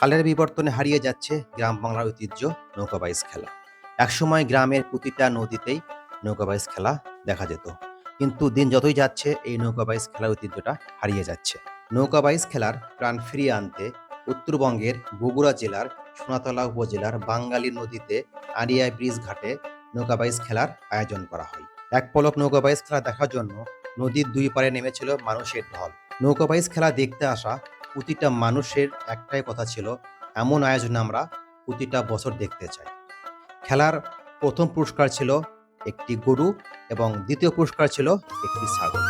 কালের বিবর্তনে হারিয়ে যাচ্ছে গ্রাম বাংলার ঐতিহ্য নৌকাবাইজ খেলা। একসময় গ্রামের প্রতিটা নদীতেই নৌকাবাইজ খেলা দেখা যেত। কিন্তু দিন যতই যাচ্ছে, এই নৌকাবাইজ খেলার ঐতিহ্যটা হারিয়ে যাচ্ছে। নৌকাবাইজ খেলার প্রাণ ফিরিয়ে আনতে উত্তরবঙ্গের বগুড়া জেলার, সোনাতলা উপজেলার বাঙ্গালী নদীতে আরিয়া ব্রিজ ঘাটে নৌকাবাইজ খেলার আয়োজন করা হয়। এক পলক নৌকাবাইজ খেলা দেখার জন্য নদীর দুই পারে নেমেছিল মানুষের ঢল। নৌকাবাইজ খেলা দেখতে আসা প্রতিটা মানুষের একটাই কথা ছিল, এমন আয়োজন আমরা প্রতিটা বছর দেখতে চাই। খেলার প্রথম পুরস্কার ছিল একটি গরু এবং দ্বিতীয় পুরস্কার ছিল একটি ছাগল।